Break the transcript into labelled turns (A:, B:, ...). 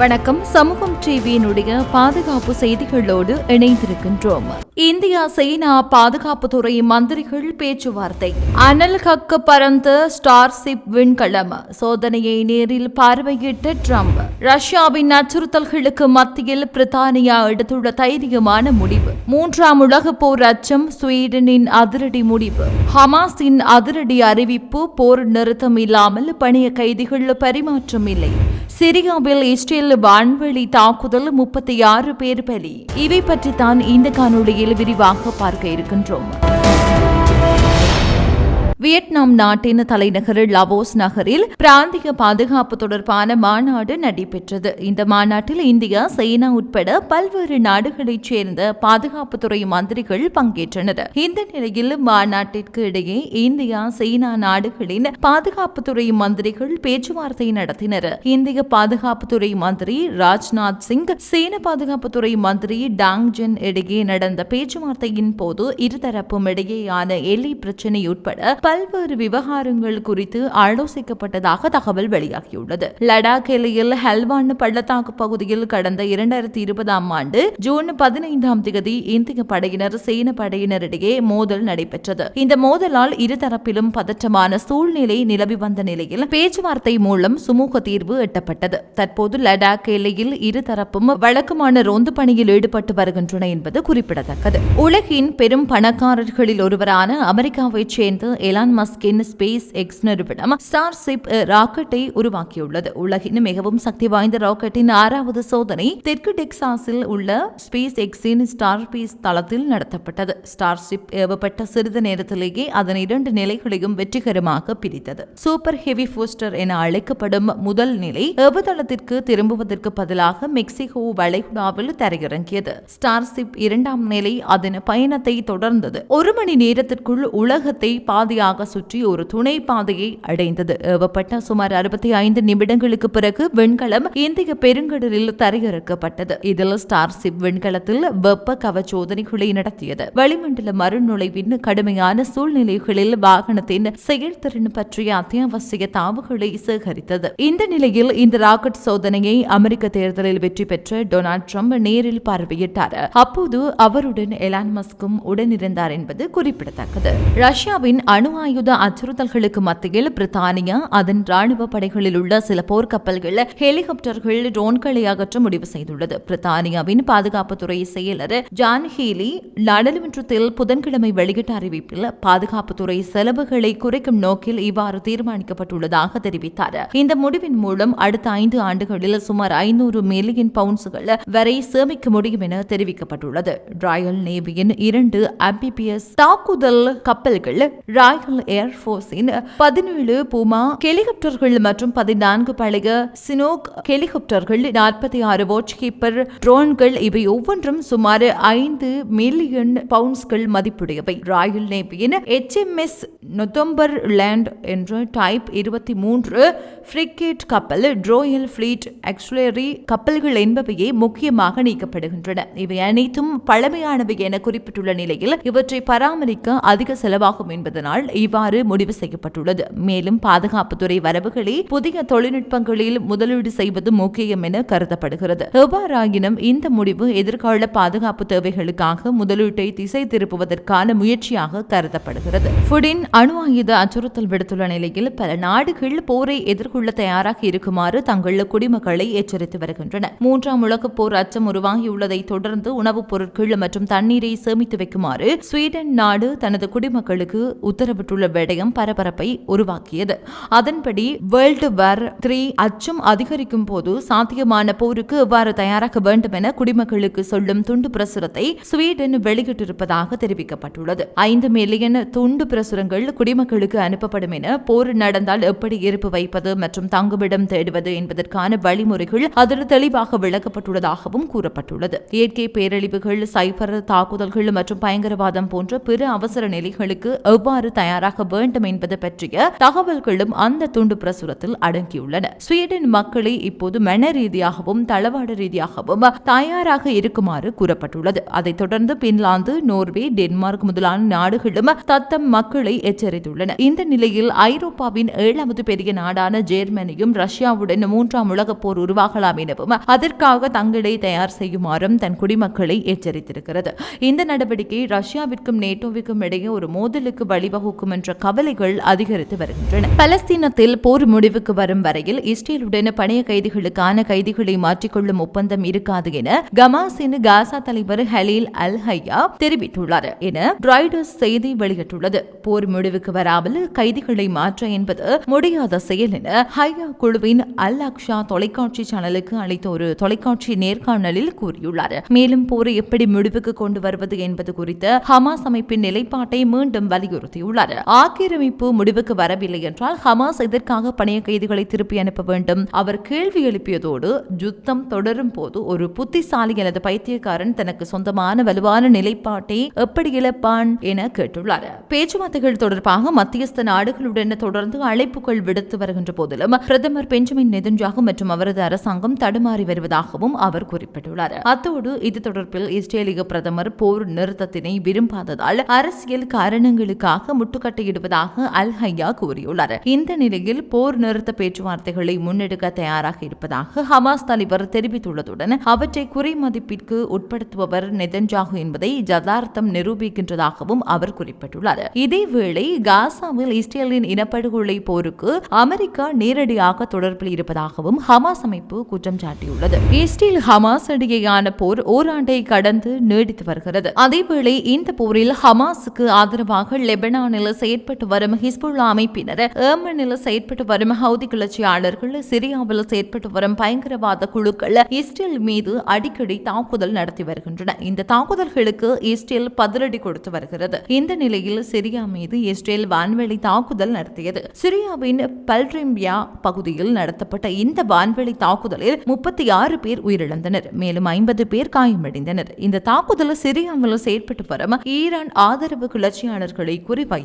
A: வணக்கம். சமூகம் டிவியினுடைய பாதுகாப்பு செய்திகளோடு இணைந்திருக்கின்றோம். இந்தியா சீனா பாதுகாப்புத்துறை மந்திரிகள் பேச்சுவார்த்தை. அனல் கக்க பறந்த ஸ்டார்ஷிப் விண்கலம். சோதனையை நேரில் பார்வையிட்ட ட்ரம்ப். ரஷ்யாவின் அச்சுறுத்தல்களுக்கு மத்தியில் பிரித்தானியா எடுத்துள்ள தைரியமான முடிவு. மூன்றாம் உலகப் போர் அச்சம் ஸ்வீடனின் அதிரடி முடிவு. ஹமாஸின் அதிரடி அறிவிப்பு போர் நிறுத்தம் இல்லாமல் பணிய கைதிகள் பரிமாற்றம் இல்லை. சிரியாவில் இஸ்ரேல் வான்வெளி தாக்குதல் முப்பத்தி ஆறு பேர் பலி. இவை பற்றி தான் இந்த காணொளியில் விரிவாக பார்க்க இருக்கின்றோம். வியட்நாம் நாட்டின் தலைநகர் லவோஸ் நகரில் பிராந்திய பாதுகாப்பு தொடர்பான மாநாடு நடைபெற்றது. இந்த மாநாட்டில் இந்தியா சீனா உட்பட பல்வேறு நாடுகளைச் சேர்ந்த பாதுகாப்புத்துறை மந்திரிகள் பங்கேற்றனர். இந்த நிலையில் மாநாட்டிற்கு இடையே இந்தியா சீனா நாடுகளின் பாதுகாப்புத்துறை மந்திரிகள் பேச்சுவார்த்தை நடத்தினர். இந்திய பாதுகாப்புத்துறை மந்திரி ராஜ்நாத் சிங் சீன பாதுகாப்புத்துறை மந்திரி டாங் ஜென் இடையே நடந்த பேச்சுவார்த்தையின் போது இருதரப்பும் இடையேயான எல்லை பிரச்சினை உட்பட பல்வேறு விவகாரங்கள் குறித்து ஆலோசிக்கப்பட்டதாக தகவல் வெளியாகியுள்ளது. லடாக் எல்லையில் ஹெல்வான் பள்ளத்தாக்கு பகுதியில் கடந்த இரண்டாயிரத்தி இருபதாம் ஆண்டு ஜூன் பதினைந்தாம் தேதி இந்திய படையினர் சீன படையினரிடையே மோதல் நடைபெற்றது. இந்த மோதலால் இருதரப்பிலும் பதற்றமான சூழ்நிலை நிலவி வந்த நிலையில் பேச்சுவார்த்தை மூலம் சுமூக தீர்வு எட்டப்பட்டது. தற்போது லடாக் எல்லையில் இருதரப்பும் வழக்கமான ரோந்து பணியில் ஈடுபட்டு வருகின்றன என்பது குறிப்பிடத்தக்கது. உலகின் பெரும் பணக்காரர்களில் ஒருவரான அமெரிக்காவைச் சேர்ந்த எலான் மஸ்கின் ஸ்பேஸ் எக்ஸ் நிறுவனம் ஸ்டார் சிப் ராக்கெட்டை உருவாக்கியுள்ளது. உலகின் மிகவும் சக்தி வாய்ந்த ராக்கெட்டின் ஆறாவது சோதனை தெற்கு டெக்சாஸில் உள்ள ஸ்பேஸ் எக்ஸின் ஸ்டார் பீஸ் தளத்தில் நடத்தப்பட்டது. ஸ்டார் சிப் ஏவப்பட்ட சிறிது நேரத்திலேயே அதன் இரண்டு நிலைகளையும் வெற்றிகரமாக பிரித்தது. சூப்பர் ஹெவி போஸ்டர் என அழைக்கப்படும் முதல் நிலை ஏவுதளத்திற்கு திரும்புவதற்கு பதிலாக மெக்சிகோ வளைகுடாவில் தரையிறங்கியது. ஸ்டார் சிப் இரண்டாம் நிலை அதன் பயணத்தை தொடர்ந்தது. ஒரு மணி நேரத்திற்குள் உலகத்தை பாதியாக சுற்றி ஒரு துணை பாதையை அடைந்தது. ஏவப்பட்ட சுமார் அறுபத்தி ஐந்து நிமிடங்களுக்கு பிறகு விண்கலம் இந்திய பெருங்கடலில் தரையிறக்கப்பட்டது. இதில் ஸ்டார்ஷிப் விண்கலத்தில் வெப்ப கவச்சோதனைகளை நடத்தியது. வளிமண்டல மறுநுழைவின் கடுமையான சூழ்நிலைகளில் வாகனத்தின் செயல்திறன் பற்றிய அத்தியாவசிய தாவுகளை சேகரித்தது. இந்த நிலையில் இந்த ராக்கெட் சோதனையை அமெரிக்க தேர்தலில் வெற்றி பெற்ற டொனால்ட் ட்ரம்ப் நேரில் பார்வையிட்டார். அப்போது அவருடன் எலான் மஸ்கும் உடனிருந்தார் என்பது குறிப்பிடத்தக்கது. ரஷ்யாவின் அணு ஆயுத அச்சுறுத்தல்களுக்கு மத்தியில் பிரித்தானியா அதன் ராணுவ படைகளில் உள்ள சில போர்க்கப்பல்கள் ஹெலிகாப்டர்கள் ட்ரோன்களை அகற்ற முடிவு செய்துள்ளது. பிரித்தானியாவின் பாதுகாப்புத்துறை செயலர் ஜான் ஹீலி நாடாளுமன்றத்தில் புதன்கிழமை வெளியிட்ட அறிவிப்பில் பாதுகாப்புத்துறை செலவுகளை குறைக்கும் நோக்கில் இவ்வாறு தீர்மானிக்கப்பட்டுள்ளதாக தெரிவித்தார். இந்த முடிவின் மூலம் அடுத்த ஐந்து ஆண்டுகளில் சுமார் ஐநூறு மில்லியன் பவுண்ட்ஸ்கள் வரை சேமிக்க முடியும் என தெரிவிக்கப்பட்டுள்ளது. ராயல் நேவியின் இரண்டு அம்பிபிஎஸ் தாக்குதல் கப்பல்கள் ராயல் ஏர்போர்ஸின் பதினேழு பூமா ஹெலிகாப்டர்கள் மற்றும் பதினான்கு பழைய சினோக் ஹெலிகாப்டர்கள் நாற்பத்தி ஆறு வாட்ச் கீப்பர் ட்ரோன்கள் இவை ஒவ்வொன்றும் சுமார் ஐந்து மில்லியன் பவுண்ட்ஸ்கள் மதிப்புடையவை. ராயல் நேவியின் எச்எம்எஸ் நொத்தம்பர் லேண்ட் என்ற டைப் இருபத்தி மூன்று ஃப்ரிகேட் கப்பல் ட்ரோயல் ஃபிளீட் ஆக்சுலரி கப்பல்கள் என்பவையே முக்கியமாக நீக்கப்படுகின்றன. இவை அனைத்தும் பழமையானவை என குறிப்பிட்டுள்ள நிலையில் இவற்றை பராமரிக்க அதிக செலவாகும் என்பதனால் இவ்வாறு முடிவு செய்யப்பட்டுள்ளது. மேலும் பாதுகாப்புத்துறை வரவுகளை புதிய தொழில்நுட்பங்களில் முதலீடு செய்வது முக்கியம் என கருதப்படுகிறது. எவ்வாறாயினும் இந்த முடிவு எதிர்கால பாதுகாப்பு தேவைகளுக்காக முதலீட்டை திசை திருப்புவதற்கான முயற்சியாக கருதப்படுகிறது. புடின் அணு ஆயுத அச்சுறுத்தல் விடுத்துள்ள நிலையில் பல நாடுகள் போரை எதிர்கொள்ள தயாராக இருக்குமாறு தங்கள் குடிமக்களை எச்சரித்து வருகின்றன. மூன்றாம் உலகப் போர் அச்சம் உருவாகியுள்ளதை தொடர்ந்து உணவுப் பொருட்கள் மற்றும் தண்ணீரை சேமித்து வைக்குமாறு ஸ்வீடன் நாடு தனது குடிமக்களுக்கு உத்தரவிட்டுள்ள விடயம் பரபரப்பை உருவாக்கியது. அதன்படி வேர்ல்டு வார் த்ரீ அச்சம் அதிகரிக்கும் போது சாத்தியமான போருக்கு எவ்வாறு தயாராக வேண்டும் என குடிமக்களுக்கு சொல்லும் துண்டு பிரசுரத்தை ஸ்வீடன் வெளியிட்டிருப்பதாக தெரிவிக்கப்பட்டுள்ளது. ஐந்து மில்லியன் துண்டு பிரசுரங்கள் குடிமக்களுக்கு அனுப்பப்படும் என போர் நடந்தால் எப்படி இருப்பு வைப்பது மற்றும் தங்குமிடம் தேடுவது என்பதற்கான வழிமுறைகள் அதில் தெளிவாக விளக்கப்பட்டுள்ளதாகவும் கூறப்பட்டுள்ளது. இயற்கை பேரழிவுகள் சைபர் தாக்குதல்கள் மற்றும் பயங்கரவாதம் போன்ற பிற அவசர நிலைகளுக்கு எவ்வாறு தயார் தயாராக வேண்டும் என்பது பற்றிய தகவல்களும் அந்த துண்டு பிரசுரத்தில் அடங்கியுள்ளன. ஸ்வீடன் மக்களை இப்போது மன ரீதியாகவும் தளவாட ரீதியாகவும் தயாராக இருக்குமாறு கூறப்பட்டுள்ளது. அதைத் தொடர்ந்து பின்லாந்து நோர்வே டென்மார்க் முதலான நாடுகளும் தத்தம் மக்களை எச்சரித்துள்ளன. இந்த நிலையில் ஐரோப்பாவின் ஏழாவது பெரிய நாடான ஜெர்மனியும் ரஷ்யாவுடன் மூன்றாம் உலகப் போர் உருவாகலாம் எனவும் அதற்காக தங்களை தயார் செய்யுமாறும் தன் குடிமக்களை எச்சரித்திருக்கிறது. இந்த நடவடிக்கை ரஷ்யாவிற்கும் நேட்டோவிற்கும் இடையே ஒரு மோதலுக்கு வழிவகுக்கும் இருக்கும் என்ற கவலைகள் அதிகரித்து வருகின்றன. பலஸ்தீனத்தில் போர் முடிவுக்கு வரும் வரையில் இஸ்ரேலுடன் பணைய கைதிகளுக்கான கைதிகளை மாற்றிக்கொள்ளும் ஒப்பந்தம் இருக்காது என கமாசின் காசா தலைவர் ஹலீல் அல் ஹையா தெரிவித்துள்ளார் என ராய்டர்ஸ் செய்தி வெளியிட்டுள்ளது. போர் முடிவுக்கு வராமல் கைதிகளை மாற்ற என்பது முடியாத செயல் என ஹையா குழுவின் அல் அக்ஷா தொலைக்காட்சி சேனலுக்கு அளித்த ஒரு தொலைக்காட்சி நேர்காணலில் கூறியுள்ளார். மேலும் போரை எப்படி முடிவுக்கு கொண்டு வருவது என்பது குறித்து ஹமாஸ் அமைப்பின் நிலைப்பாட்டை மீண்டும் வலியுறுத்தியுள்ளார். ஆக்கிரமிப்பு முடிவுக்கு வரவில்லை என்றால் ஹமாஸ் இதற்காக பணைய கைதிகளை திருப்பி அனுப்ப வேண்டும்? அவர் கேள்வி எழுப்பியதோடு யுத்தம் தொடரும் போது ஒரு புத்திசாலி அல்லது பைத்தியக்காரன் தனக்கு சொந்தமான வலுவான நிலைப்பாட்டை எப்படி இழப்பான் என கேட்டுள்ளார். பேச்சுவார்த்தைகள் தொடர்பாக மத்தியஸ்த நாடுகளுடன் தொடர்ந்து அழைப்புகள் விடுத்து வருகின்ற போதிலும் பிரதமர் பெஞ்சமின் நெதுஞ்சாகும் மற்றும் அவரது அரசாங்கம் தடுமாறி வருவதாகவும் அவர் குறிப்பிட்டுள்ளார். அத்தோடு இது தொடர்பில் இஸ்ரேலிய பிரதமர் போர் நிறுத்தத்தினை விரும்பாததால் அரசியல் காரணங்களுக்காக முட்டுக்கட்டையிடுவதாக அல் ஹையா கூறியுள்ளார். இந்த நிலையில் போர் நிறுத்த பேச்சுவார்த்தைகளை முன்னெடுக்க தயாராக இருப்பதாக ஹமாஸ் தலைவர் தெரிவித்துள்ளதுடன் அவற்றை குறைமதிப்பிற்கு உட்படுத்துபவர் நெதன்ஜாகு என்பதை ஜதார்த்தம் நிரூபிக்கின்றதாகவும் அவர் குறிப்பிட்டுள்ளார். இதேவேளை காசாவில் இஸ்ரேலின் இனப்படுகொலை போருக்கு அமெரிக்கா நேரடியாக தொடர்பில் இருப்பதாகவும் ஹமாஸ் அமைப்பு குற்றம் சாட்டியுள்ளது. இஸ்ரேல் ஹமாஸ் இடையேயான போர் ஓராண்டை கடந்து நீடித்து வருகிறது. அதேவேளை இந்த போரில் ஹமாஸுக்கு ஆதரவாக லெபனானில் செயற்பட்டு வரும் ஹிஸ்புல்லா அமைப்பினர் ஏமனில் செயற்பட்டு வரும் ஹவுதி கிளர்ச்சியாளர்கள் சிரியாவில் செயற்பட்டு வரும் பயங்கரவாத குழுக்கள் இஸ்ரேல் மீது அடிக்கடி தாக்குதல் நடத்தி வருகின்றன. இந்த தாக்குதல்களுக்கு இஸ்ரேல் பதிலடி கொடுத்து வருகிறது. இந்த நிலையில் சிரியா மீது இஸ்ரேல் வான்வெளி தாக்குதல் நடத்தியது. சிரியாவின் பல்ரிம்பியா பகுதியில் நடத்தப்பட்ட இந்த வான்வெளி தாக்குதலில் முப்பத்தி ஆறு பேர் உயிரிழந்தனர். மேலும் ஐம்பது பேர் காயமடைந்தனர். இந்த தாக்குதல் சிரியாவில் செயற்பட்டு வரும் ஈரான் ஆதரவு கிளர்ச்சியாளர்களை